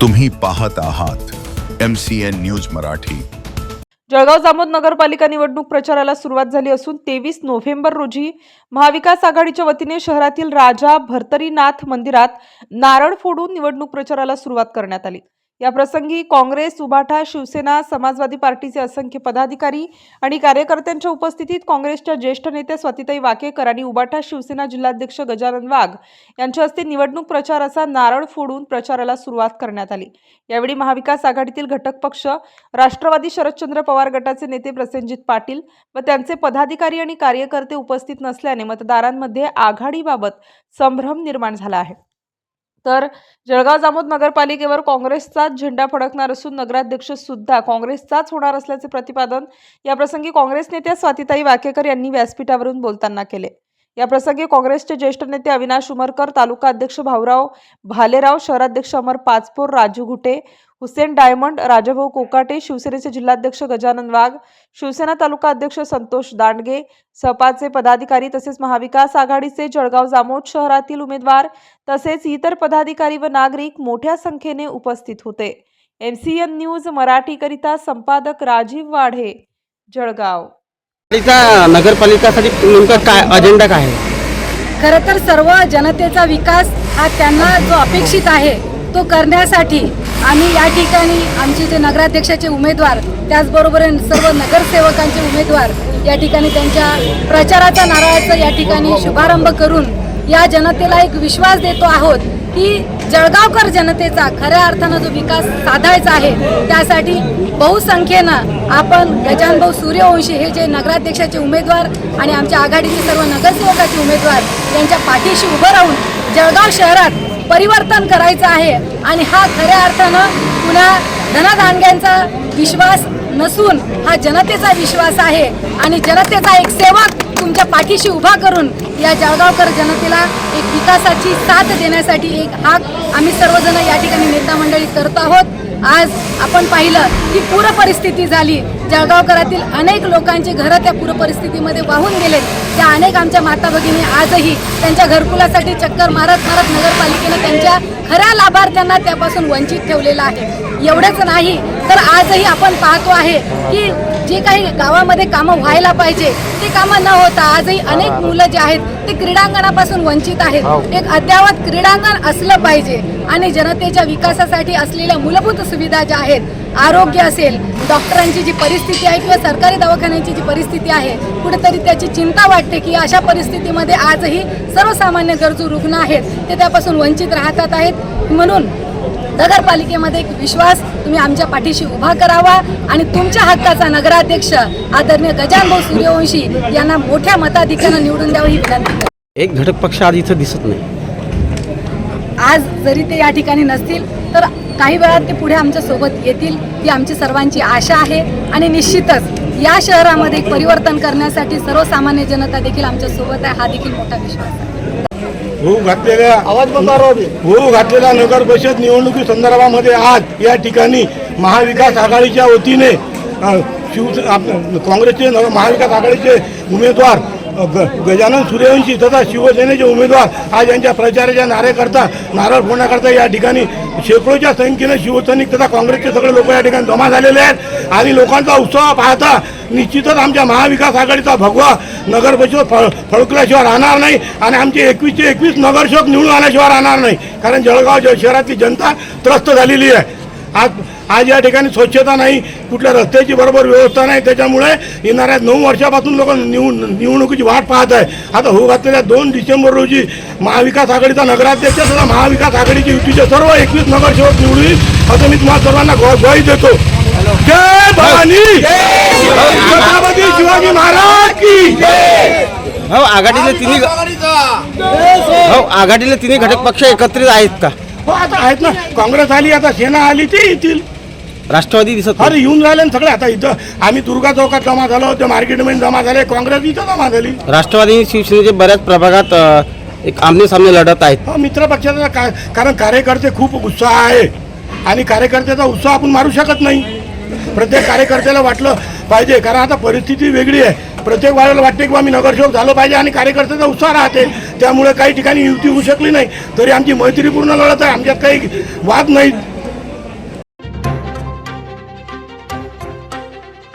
तुम्ही पाहत आहात M C N news Marathi. Jalgaon Jamod नगरपालिका निवडणूक प्रचाराला सुरुवात झाली असून तेवीस नोव्हेंबर रोजी महाविकास आघाडीच्या वतीने शहरातील राजा भर्तरीनाथ मंदिरात नारळ फोडून निवडणूक प्रचाराला सुरुवात करण्यात आली. या प्रसंगी काँग्रेस उभाठा शिवसेना समाजवादी पार्टीचे असंख्य पदाधिकारी आणि कार्यकर्त्यांच्या उपस्थितीत काँग्रेसच्या ज्येष्ठ नेत्या स्वातिताई वाकेकर आणि उबाठा शिवसेना जिल्हाध्यक्ष गजानन वाघ यांच्या हस्ते निवडणूक प्रचाराचा नारळ फोडून प्रचाराला सुरुवात करण्यात आली. यावेळी महाविकास आघाडीतील घटक पक्ष राष्ट्रवादी शरदचंद्र पवार गटाचे नेते प्रसेनजित पाटील व त्यांचे पदाधिकारी आणि कार्यकर्ते उपस्थित नसल्याने मतदारांमध्ये आघाडीबाबत संभ्रम निर्माण झाला आहे. तर जळगाव जामोद नगरपालिकेवर काँग्रेसचाच झेंडा फडकणार असून नगराध्यक्ष सुद्धा काँग्रेसचाच होणार असल्याचे प्रतिपादन याप्रसंगी काँग्रेस नेत्या स्वातीताई वाकेकर यांनी व्यासपीठावरून बोलताना केले. याप्रसंगी काँग्रेसचे ज्येष्ठ नेते अविनाश उमरकर तालुका अध्यक्ष भाऊराव भालेराव शहराध्यक्ष अमर पाचपोर राजू घुटे हुसेन डायमंड राजाभाऊ कोकाटे शिवसेनेचे जिल्हाध्यक्ष गजानन वाघ शिवसेना तालुका अध्यक्ष संतोष दांडगे सपाचे पदाधिकारी तसेच महाविकास आघाडीचे जळगाव जामोद शहरातील उमेदवार तसेच इतर पदाधिकारी व नागरिक मोठ्या संख्येने उपस्थित होते. एम सी एन न्यूज मराठीकरिता संपादक राजीव वाढे जळगाव. पालिका नगरपालिकासाठी नेमका काय अजेंडा काय आहे? खरं तर सर्व जनतेचा विकास हा त्यांना जो अपेक्षित आहे तो करण्यासाठी आम्ही या ठिकाणी आमचे जे नगराध्यक्षाचे उमेदवार त्याचबरोबर सर्व नगरसेवकांचे उमेदवार या ठिकाणी त्यांच्या प्रचाराचा नारळाचा या ठिकाणी शुभारंभ करून या जनतेला एक विश्वास देतो आहोत की जळगावकर जनतेचा खऱ्या अर्थानं जो विकास साधायचा आहे त्यासाठी बहुसंख्येनं आपण गजानभाऊ सूर्यवंशी हे जे नगराध्यक्षाचे उमेदवार आणि आमच्या आघाडीचे सर्व नगरसेवकाचे उमेदवार यांच्या पाठीशी उभं राहून जळगाव शहरात परिवर्तन करायचं आहे. आणि हा खऱ्या अर्थानं पुन्हा धनदांडग्यांचा विश्वास नसून हा जनतेचा विश्वास आहे. आणि जनतेचा एक सेवक तुमच्या पाठीशी उभा करून या जळगावकर जनतेला एक विकासाची साथ देण्यासाठी एक हाक आम्ही सर्वजण या ठिकाणी नेता मंडळी करत आहोत. आज आपण पाहिलं की पूरपरिस्थिती झाली. जळगावकरातील अनेक लोकांची घरं त्या पूरपरिस्थितीमध्ये वाहून गेलेत. त्या अनेक आमच्या माता भगिनी आजही त्यांच्या घरकुलासाठी चक्कर मारत मारत नगरपालिकेनं त्यांच्या खऱ्या लाभार्थ्यांना त्यापासून वंचित ठेवलेलं आहे. एवढंच नाही तर आजही आपण पाहतो आहे की जे काही गावामध्ये कामं व्हायला पाहिजे ते कामं न होता आजही अनेक मुलं जे आहेत ते क्रीडांगणापासून वंचित आहेत. एक अद्यावत क्रीडांगण असलं पाहिजे आणि जनतेच्या विकासासाठी असलेल्या मूलभूत सुविधा ज्या आहेत आरोग्य असेल डॉक्टरांची जी परिस्थिती आहे किंवा सरकारी दवाखान्यांची जी परिस्थिती आहे कुठेतरी त्याची चिंता वाटते की अशा परिस्थितीमध्ये आजही सर्वसामान्य गरजू रुग्ण आहेत ते त्यापासून वंचित राहतात आहेत. म्हणून नगरपालिकेमध्ये एक विश्वास तुम्ही आमच्या पाठीशी उभा करावा आणि तुमच्या हक्काचा नगराध्यक्ष आदरणीय गजानभाऊ सूर्यवंशी यांना मोठ्या मताधिक्यानं निवडून द्यावं ही विनंती. एक घटक पक्ष आज इथं दिसत नाही. आज जरी ते या ठिकाणी नसतील तर काही वेळात ते पुढे आमच्यासोबत येतील ही आमची सर्वांची आशा आहे. आणि निश्चितच या शहरामध्ये परिवर्तन करण्यासाठी सर्वसामान्य जनता देखील आमच्यासोबत आहे हा देखील मोठा विश्वास आहे. होऊ घातलेल्या होऊ घातलेल्या नगर परिषद निवडणुकी संदर्भामध्ये आज या ठिकाणी महाविकास आघाडीच्या वतीने शिव काँग्रेसचे महाविकास आघाडीचे उमेदवार ग- गजानन सूर्यवंशी तथा शिवसेनेचे उमेदवार आज यांच्या प्रचाराच्या नारेकरता नारळ फोडण्याकरता या ठिकाणी शेकडोच्या संख्येने शिवसैनिक तथा काँग्रेसचे सगळे लोक या ठिकाणी जमा झालेले आहेत. आणि लोकांचा उत्साह पाहता निश्चितच आमच्या महाविकास आघाडीचा भगवा नगर परिषद फळ फळकल्याशिवाय राहणार नाही आणि आमचे एकवीसचे एकवीस नगरसेवक निवडून आल्याशिवाय राहणार नाही. कारण जळगाव ज- शहरातली जनता त्रस्त झालेली आहे. आज आज या ठिकाणी स्वच्छता नाही कुठल्या रस्त्याची बरोबर व्यवस्था नाही त्याच्यामुळे येणाऱ्या नऊ वर्षापासून लोक निवड निवडणुकीची वाट पाहत आहे आता हो घातलेल्या दोन डिसेंबर रोजी महाविकास आघाडीचा नगराध्यक्ष तथा महाविकास आघाडीचे युतीचे सर्व एकवीस नगरसेवक निवडून असं मी तुम्हाला सर्वांना ग्वा- ग्वाही देतो. जय भवानी! छत्रपती शिवाजी महाराज की हो आघाडीले तिन्ही हो आघाडीले तिन्ही घटक पक्ष एकत्रित आहेत का? हो आता आहेत ना. काँग्रेस आली आता सेना आली ते येतील. राष्ट्रवादी दिसत अरे येऊन राहिले ना सगळे. आता इथं आम्ही दुर्गा चौकात जमा झालो ते मार्केटमध्ये जमा झाले काँग्रेस इथं जमा झाली. राष्ट्रवादी शिवसेनेचे बऱ्याच प्रभागात अ, एक आमने सामने लढत आहेत. हो मित्र पक्षाचा का कारण कार्यकर्ते खूप उत्साह आहे. आणि कार्यकर्त्याचा उत्साह आपण मारू शकत नाही. प्रत्येक कार्यकर्त्याला वाटलं पाहिजे कारण आता परिस्थिती वेगळी आहे. प्रत्येक वेळेला वाटते की बा मी नगरसेवक झालो पाहिजे आणि कार्यकर्त्याचा उत्साह राहते. त्यामुळे काही ठिकाणी युती होऊ शकली नाही. तरी आमची मैत्रीपूर्ण लढत आहे. आमच्यात काही वाद नाही